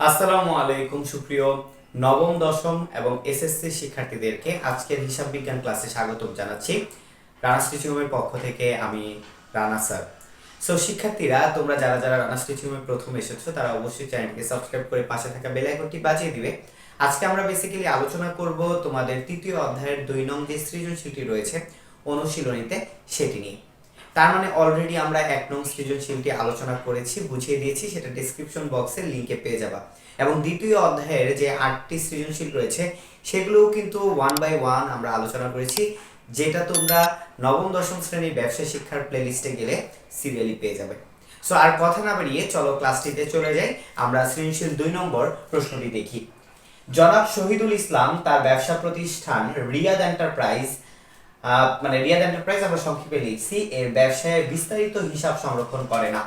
আসসালামু আলাইকুম, সুপ্রিয় নবম, দশম এবং এসএসসি শিক্ষার্থীদেরকে আজকের হিসাব বিজ্ঞান ক্লাসে স্বাগতম জানাচ্ছি। রানা স্টিচিংয়ের পক্ষ থেকে আমি রানা স্যার। সো শিক্ষার্থীরা, তোমরা যারা যারা রানা স্টিচিংয়ে প্রথম এসেছ, তারা অবশ্যই চ্যানেলকে সাবস্ক্রাইব করে পাশে থাকা বেল আইকনটি বাজিয়ে দিবে। আজকে আমরা বেসিক্যালি আলোচনা করব তোমাদের তৃতীয় অধ্যায়ের দুই নং যে সৃজনশীলটি রয়েছে অনুশীলনীতে, সেটি নিয়ে। তার মানে অলরেডি আমরা এক নং সৃজনশীলটি আলোচনা করেছি, বুঝিয়ে দিয়েছি, সেটা ডেসক্রিপশন বক্সে লিংকে পেয়ে যাবা। এবং দ্বিতীয় অধ্যায়ের যে আটটি সৃজনশীল রয়েছে, সেগুলোও কিন্তু ওয়ান বাই ওয়ান আমরা আলোচনা করেছি, যেটা তোমরা নবম, দশম শ্রেণির ব্যবসা শিক্ষার প্লেলিস্টে গেলে সিরিয়ালি পেয়ে যাবে। সো আর কথা না বাড়িয়ে চলো ক্লাসটিতে চলে যাই, আমরা সৃজনশীল দুই নম্বর প্রশ্নটি দেখি। জনাব শহীদুল ইসলাম তার ব্যবসা প্রতিষ্ঠান রিয়াদ এন্টারপ্রাইজ মানে রিয়াদ এন্টারপ্রাইজ আমরা সংক্ষেপে লিখছি এর ব্যবসায় বিস্তারিত হিসাব সংরক্ষণ করে না।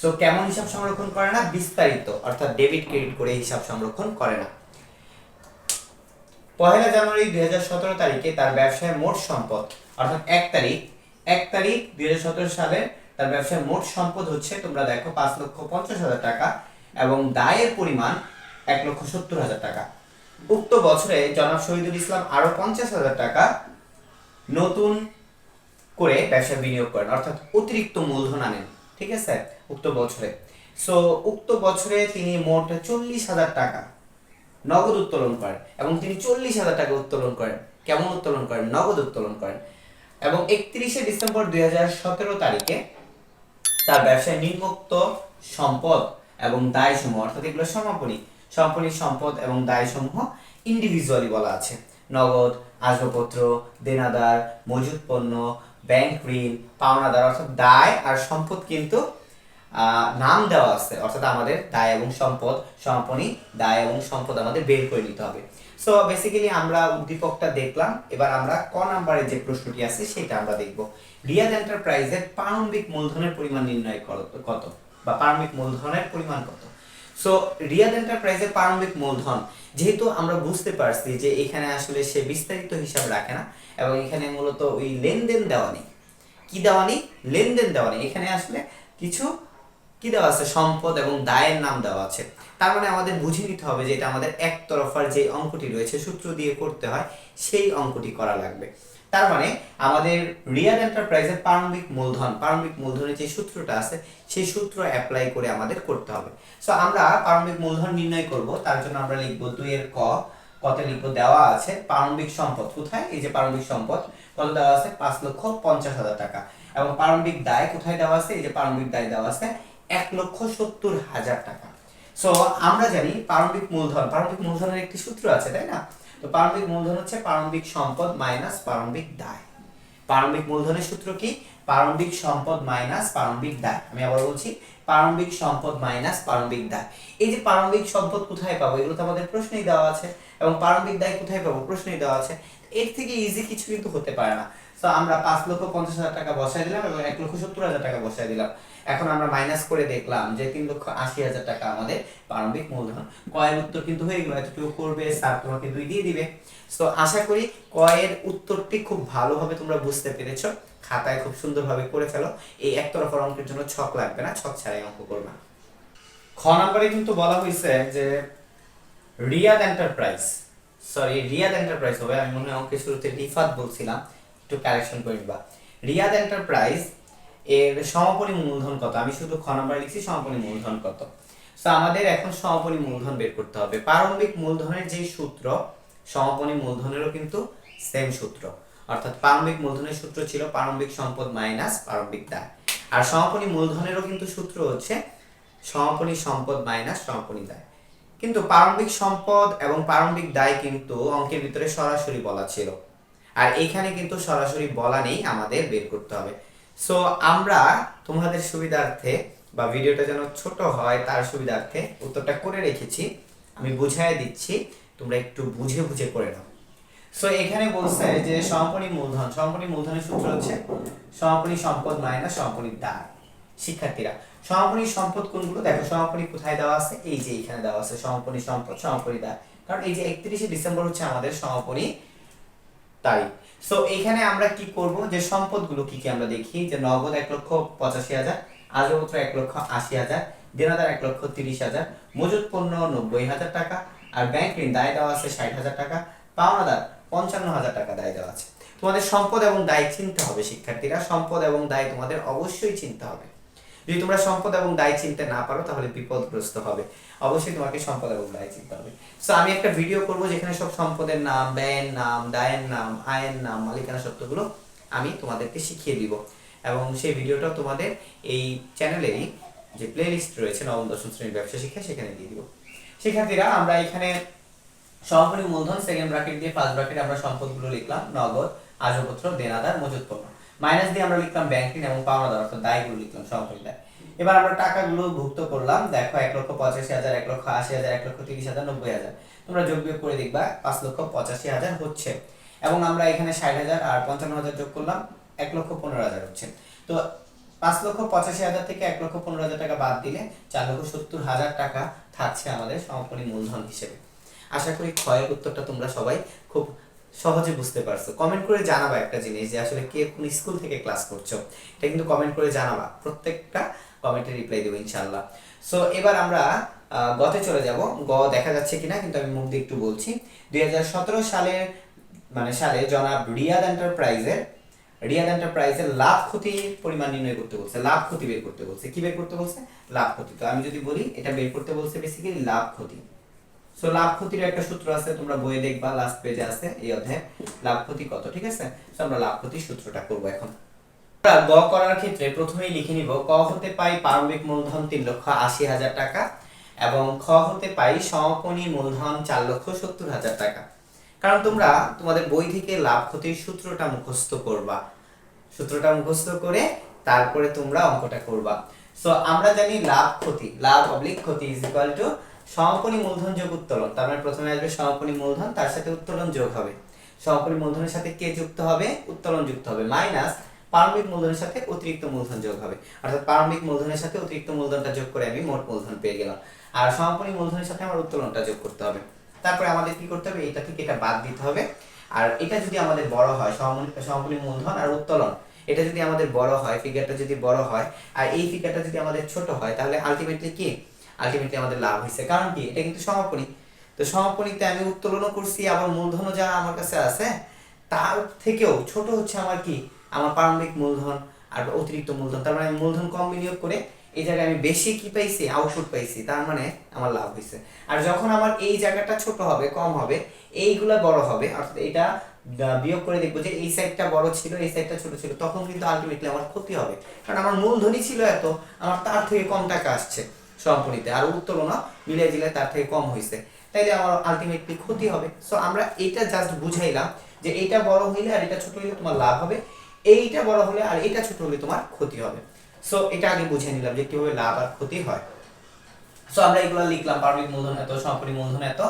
সো কেমন হিসাব সংরক্ষণ করে না? বিস্তারিত, অর্থাৎ ডেবিট ক্রেডিট করে হিসাব সংরক্ষণ করে না। পহেলা জানুয়ারি দুই তারিখে তার ব্যবসায় মোট সম্পদ, অর্থাৎ এক তারিখ এক তারিখ দুই হাজার সতেরো সালে তার ব্যবসায় মোট সম্পদ হচ্ছে, তোমরা দেখো, পাঁচ লক্ষ পঞ্চাশ হাজার টাকা এবং দায়ের পরিমাণ এক লক্ষ সত্তর হাজার টাকা। উক্ত বছরে জনাব শহীদুল ইসলাম আরও পঞ্চাশ হাজার টাকা নতুন করে ব্যবসা বিনিয়োগ করেন, অর্থাৎ অতিরিক্ত মূলধন আনেন, ঠিক আছে? উক্ত বছরে। সো উক্ত বছরে তিনি মোট চল্লিশ হাজার টাকা নগদ উত্তোলন করেন এবং তিনি চল্লিশ হাজার টাকা উত্তোলন করেন। কেমন উত্তোলন করেন? নগদ উত্তোলন করেন। এবং একত্রিশে ডিসেম্বর দুই হাজার সতেরো তারিখে তার ব্যবসায় নিম্নোক্ত সম্পদ এবং দায় সমূহ অর্থাৎ এগুলো সমাপনী সমাপনীর সম্পদ এবং দায় সমূহ ইন্ডিভিজুয়ালি বলা আছে। নগদ, আসবাবপত্র, দেনাদার, মজুত পণ্য ব্যাংক ঋণ, পাওনাদার, অর্থাৎ দায় আর সম্পদ কিন্তু নাম দেওয়া আছে। অর্থাৎ আমাদের দায় এবং সম্পদ, সমাপনী দায় এবং সম্পদ আমাদের বের করে নিতে হবে। সো বেসিক্যালি আমরা উদ্দীপকটা দেখলাম। এবার আমরা ক নাম্বারের যে প্রশ্নটি আছে, সেটা আমরা দেখব। রিয়াদ এন্টারপ্রাইজের প্রারম্ভিক মূলধনের পরিমাণ নির্ণয় কত? বা প্রারম্ভিক মূলধনের পরিমাণ কত? সো রিয়াদ এন্টারপ্রাইজের প্রারম্ভিক মূলধন যেহেতু আমরা বুঝতে পারছি যে এখানে আসলে সে বিস্তারিত হিসাব রাখে না, এবং এখানে মূলত ওই লেনদেন দেওয়া নেই। কি দেওয়া নেই? লেনদেন দেওয়া নেই। এখানে আসলে কিছু কি দেওয়া আছে? সম্পদ এবং দায়ের নাম দেওয়া আছে। তার মানে আমাদের বুঝে নিতে হবে যে এটা আমাদের একতরফার যে অঙ্কটি রয়েছে, সূত্র দিয়ে করতে হয়, সেই অঙ্কটি করা লাগবে। তার মানে আমাদের রিয়াল এন্টারপ্রাইজের প্রারম্ভিক মূলধন, প্রারম্ভিক মূলধনের যে সূত্রটা আছে, সেই সূত্র অ্যাপ্লাই করে আমাদের করতে হবে। সো আমরা প্রারম্ভিক মূলধন নির্ণয় করব, তার জন্য আমরা লিখব দুইয়ের ক, কত লিখব দেওয়া আছে, প্রারম্ভিক সম্পদ কোথায়? এই যে প্রারম্ভিক সম্পদ, কত দেওয়া আছে? পাঁচ লক্ষ পঞ্চাশ হাজার টাকা। এবং প্রারম্ভিক দায় কোথায় দেওয়া আছে? এই যে প্রারম্ভিক দায় দেওয়া আছে, এক লক্ষ সত্তর হাজার টাকা। সো আমরা জানি প্রারম্ভিক মূলধন, প্রারম্ভিক মূলধনের একটি সূত্র আছে, তাই না? তো প্রারম্ভিক মূলধন হচ্ছে প্রারম্ভিক সম্পদ মাইনাস প্রারম্ভিক দায়। প্রারম্ভিক মূলধনের সূত্র কি? প্রারম্ভিক সম্পদ মাইনাস প্রারম্ভিক দায়। আমি আবার বলছি, প্রারম্ভিক সম্পদ মাইনাস প্রারম্ভিক দায়। এই যে প্রারম্ভিক সম্পদ কোথায় পাবো, এগুলো তো আমাদের প্রশ্নেই দেওয়া আছে, এবং প্রারম্ভিক দায় কোথায় পাবো, প্রশ্নেই দেওয়া আছে। এর থেকে ইজি কিছু কিন্তু হতে পারে না। তো আমরা পাঁচ লক্ষ পঞ্চাশ হাজার টাকা বসাই দিলাম এবং এক লক্ষ সত্তর হাজার টাকা বসাই দিলাম। এখন আমরা মাইনাস করে দেখলাম যে তিন লক্ষ আশি হাজার টাকা আমাদের প্রারম্ভিক মূলধন। কয়ের উত্তর কিন্তু হয়ে গেল, এতটুকু করবে স্যার তোমাকে দুই দিয়ে দিবে। তো আশা করি কয়ের উত্তরটি খুব ভালোভাবে তোমরা বুঝতে পেরেছ। খাতায় খুব সুন্দরভাবে করে ফেলো। এই একতরফার অঙ্কের জন্য ছক লাগবে না, ছক ছাড়াই অঙ্ক করবে। খ নম্বরে কিন্তু বলা হয়েছে যে Riyad enterprise sorry Riyad enterprise হবে। আমি মনে হয় অঙ্কের শুরুতে রিফাত বলছিলাম। একটু কারেকশন করে নিবা। রিয়াদ এন্টারপ্রাইজ এর সমাপনী মূলধন কত? আমি শুধু খ নম্বরে লিখছি সমাপনী মূলধন কত? তো আমাদের এখন সমাপনী মূলধন বের করতে হবে। প্রারম্ভিক মূলধনের যে সূত্র সমাপনী মূলধনেরও কিন্তু সেম সূত্র। অর্থাৎ প্রারম্ভিক মূলধনের সূত্র ছিল প্রারম্ভিক সম্পদ মাইনাস প্রারম্ভিক দায় আর সমাপনী মূলধনেরও কিন্তু সূত্র হচ্ছে সমাপনী সম্পদ মাইনাস সমাপনী দায় কিন্তু প্রারম্ভিক সম্পদ এবং প্রারম্ভিক দায় কিন্তু অঙ্কের ভিতরে সরাসরি বলা ছিল। আর এখানে কিন্তু সরাসরি বলা নেই, আমাদের বের করতে হবে। সো আমরা তোমাদের সুবিধার্থে বা ভিডিওটা যেন ছোট হয়, তার সুবিধার্থে উত্তরটা করে রেখেছি। আমি বুঝাই দিচ্ছি, তোমরা একটু বুঝে বুঝে করে নাও। সো এখানে বলছে যে সমাপনী মূলধন সমাপনী মূলধনের সূত্র হচ্ছে সমাপনী সম্পদ মাইনাস সমাপনী দায় শিক্ষার্থীরা। সমাপনী সম্পদ কোনগুলো? দেখো সমাপনী কোথায় দেওয়া আছে? এই যে এখানে দেওয়া আছে সমাপনী সম্পদ সমাপনী দায় কারণ এই যে একত্রিশে ডিসেম্বর হচ্ছে আমাদের সমাপনী তারিখ সো এখানে আমরা কি করব? যে সম্পদগুলো কি কি আমরা দেখি? যে নগদ এক লক্ষ পঁচাশি হাজার, আসবাবপত্র এক লক্ষ আশি হাজার, দেনাদার এক লক্ষ তিরিশ হাজার, মজুত পণ্য নব্বই হাজার টাকা, আর ব্যাংক ঋণ দায় দেওয়া আছে ষাট হাজার টাকা, পাওনাদার পঞ্চান্ন হাজার টাকা দায় দেওয়া আছে। তোমাদের সম্পদ এবং দায় চিনতে হবে, শিক্ষার্থীরা। সম্পদ এবং দায় তোমাদের অবশ্যই চিনতে হবে। যদি তোমরা সম্পদ এবং দায় চিনতে না পারো, তাহলে বিপদগ্রস্ত হবে। অবশ্যই তোমাকে সম্পদ এবং দায় চিনতে হবে। সো আমি একটা ভিডিও করব যেখানে সব সম্পদের নাম, ব্যয়ের নাম, দায়ের নাম, আয়ের নাম, মালিকানা সত্যগুলো আমি তোমাদেরকে শিখিয়ে দিব। এবং সেই ভিডিওটাও তোমাদের এই চ্যানেলেরই যে প্লে লিস্ট রয়েছে, নবম, দশম শ্রেণির ব্যবসা শিক্ষা, সেখানে দিয়ে দিব। শিক্ষার্থীরা, আমরা এখানে সমাপনী মূলধন সেকেন্ড ব্র্যাকেট দিয়ে ফার্স্ট ব্র্যাকেটে আমরা সম্পদগুলো লিখলাম, নগদ আজপত্র দেনাদার, মজুত পণ্য। মাইনাস দিয়ে আমরা লিখলাম ব্যাংক এবং পাওনাদার, অর্থাৎ দায়গুলো লিখলাম সমাপনী দায়। এবার আমরা টাকাগুলো ভুক্ত করলাম, দেখো এক লক্ষ পঁচাশি হাজার, এক লক্ষ আশি হাজার, এক লক্ষ তিরিশ হাজার, নব্বই হাজার। তোমরা যোগ বিয়োগ করে দেখবা, পাঁচ লক্ষ পঁচাশি হাজার হচ্ছে। এবং আমরা এখানে ষাট হাজার আর পঞ্চান্ন হাজার যোগ করলাম, এক লক্ষ পনেরো হাজার হচ্ছে। তো পাঁচ লক্ষ পঁচাশি হাজার থেকে এক লক্ষ পনেরো হাজার টাকা বাদ দিলে চার লক্ষ সত্তর হাজার টাকা থাকছে আমাদের সমাপনী মূলধন হিসেবে। আশা করি ক্ষয়ের উত্তরটা তোমরা সবাই খুব সহজে বুঝতে পারছ। কমেন্ট করে জানাবা একটা জিনিস যে আসলে কে কোন স্কুল থেকে ক্লাস করছ। এটা কিন্তু কমেন্ট করে জানাবা। প্রত্যেকটা কমেন্টে রিপ্লাই দেবো ইনশাল্লাহ সো এবার আমরা গতে চলে যাব। গ দেখা যাচ্ছে কিনা, কিন্তু আমি মুখ দিয়ে একটু বলছি। দুই হাজার সতেরো সালের মানে সালে জনাব রিয়াদ এন্টারপ্রাইজের রিয়াদ এন্টারপ্রাইজের লাভ ক্ষতির পরিমাণ নির্ণয় করতে বলছে। লাভ ক্ষতি বের করতে বলছে। কি বের করতে বলছে? লাভ ক্ষতি। তো আমি যদি বলি, এটা বের করতে বলছে বেসিক্যালি লাভ ক্ষতি। সো লাভ ক্ষতির একটা সূত্র আছে, তোমরা বইয়ে দেখবা লাস্ট পেজে আছে এই অধ্যায়ে। লাভ ক্ষতি কত, ঠিক আছে? সো আমরা লাভ ক্ষতির সূত্রটা করব এখন। আমরা গ করার ক্ষেত্রে প্রথমেই লিখে নিব, ক হতে পাই প্রারম্ভিক মূলধন তিন লক্ষ আশি হাজার টাকা এবং খ হতে পাই সমাপনী মূলধন চার লক্ষ সত্তর হাজার টাকা। কারণ তোমরা তোমাদের বই থেকে লাভ ক্ষতির সূত্রটা মুখস্থ করবা। সূত্রটা মুখস্থ করে তারপরে তোমরা অঙ্কটা করবা। সো আমরা জানি লাভ ক্ষতি, লাভ অবলিক ক্ষতি ইজ ইকুয়াল টু সমাপনী মূলধন যোগ উত্তোলন। তার মানে প্রথমে আসবে সমাপনী মূলধন, তার সাথে উত্তোলন যোগ হবে। সমাপনী মূলধনের সাথে কে যুক্ত হবে? উত্তোলন যুক্ত হবে। মাইনাস প্রারম্ভিক মূলধনের সাথে অতিরিক্ত মূলধন যোগ হবে। অর্থাৎ প্রারম্ভিক মূলধনের সাথে অতিরিক্ত মূলধনটা যোগ করে আমি মোট মূলধন পেয়ে গেলাম। আর সমাপনী মূলধনের সাথে আমার উত্তোলনটা যোগ করতে হবে। তারপরে আমাদের কি করতে হবে? এটা থেকে এটা বাদ দিতে হবে। আর এটা যদি আমাদের বড় হয় সমাপনী মূলধন আর উত্তোলন, এটা যদি আমাদের বড় হয় ফিগারটা যদি বড় হয়, আর এই ফিগারটা যদি আমাদের ছোট হয়, তাহলে আলটিমেটলি কি? আলটিমেটলি আমাদের লাভ হয়েছে। কারণ কি? এটা কিন্তু সমাপনী। তো সমাপনীতে আমি উত্তোলনও করছি, আবার মূলধনও যা আমার কাছে আছে, তার থেকেও ছোট হচ্ছে আমার কি? আমার প্রারম্ভিক মূলধন আর অতিরিক্ত মূলধন। তার মানে আমি মূলধন কম বিনিয়োগ করে এই জায়গায় আমি বেশি কি পাইছি? আউটপুট পাইছি। তার মানে আমার লাভ হয়েছে। আর যখন আমার এই জায়গাটা ছোট হবে, কম হবে, এইগুলা বড় হবে, অর্থাৎ এটা বিয়োগ করে দেখব যে এই সাইডটা বড় ছিল, এই সাইডটা ছোট ছিল, তখন কিন্তু আলটিমেটলি আমার ক্ষতি হবে। কারণ আমার মূলধনই ছিল এত, আমার তার থেকে কম টাকা আসছে। সম্পূর্ণিতে আর উত্তোলনা মিলিয়ে দিলে তার থেকে কম হয়েছে। তাইলে আমার আলটিমেটলি ক্ষতি হবে। সো আমরা এটা জাস্ট বুঝাইলাম যে এটা বড় হইলে আর এটা ছোট হইলে তোমার লাভ হবে। এইটা বড় হলে আর এটা ছোট হলে তোমার ক্ষতি হবে। সো এটা আগে বুঝে নিলাম যে কীভাবে লাভ আর ক্ষতি হয়। সো আমরা এগুলো লিখলাম প্রারম্ভিক মূলধন এত সম্পূর্ণ মূলধন এত।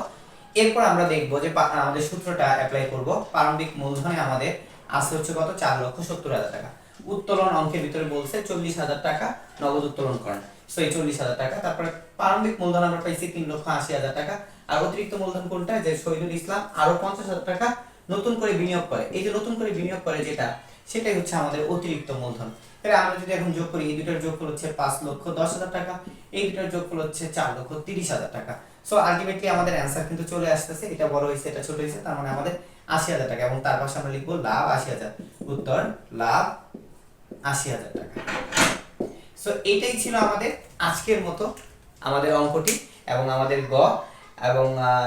এরপর আমরা দেখব যে আমাদের সূত্রটা অ্যাপ্লাই করব। প্রারম্ভিক মূলধনে আমাদের আসছে হচ্ছে কত? চার লক্ষ সত্তর হাজার টাকা। উত্তোলন অঙ্কের ভিতরে বলছে চল্লিশ হাজার টাকা নগদ উত্তোলন করেন। সো এই চল্লিশ হাজার টাকা। তারপরে প্রারম্ভিক মূলধন আমরা পাইছি তিন লক্ষ আশি হাজার টাকা। আর অতিরিক্ত মূলধন কোনটা? যে শহীদুল ইসলাম আরও পঞ্চাশ হাজার টাকা নতুন করে বিনিয়োগ করে। এই যে নতুন করে বিনিয়োগ করে যেটা, সেটাই হচ্ছে আমাদের অতিরিক্ত মূলধন। তাহলে আমরা যদি এখন যোগ করি, এই দুটার যোগফল হচ্ছে পাঁচ লক্ষ দশ হাজার টাকা। এই দুটার যোগফল হচ্ছে চার লক্ষ তিরিশ হাজার টাকা। সো আলটিমেটলি আমাদের অ্যান্সার কিন্তু চলে আসতেছে। এটা বড় হয়েছে, এটা ছোট হয়েছে, তার মানে আমাদের আশি হাজার টাকা। এবং তার পাশে আমরা লিখব লাভ আশি হাজার। উত্তর, লাভ আশি হাজার টাকা। সো এটাই ছিল আমাদের আজকের মতো আমাদের অঙ্কটি এবং আমাদের গ। এবং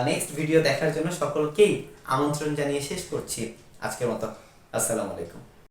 নেক্সট ভিডিও দেখার জন্য সকলকেই আমন্ত্রণ জানিয়ে শেষ করছি আজকের মতো। আসসালামু আলাইকুম।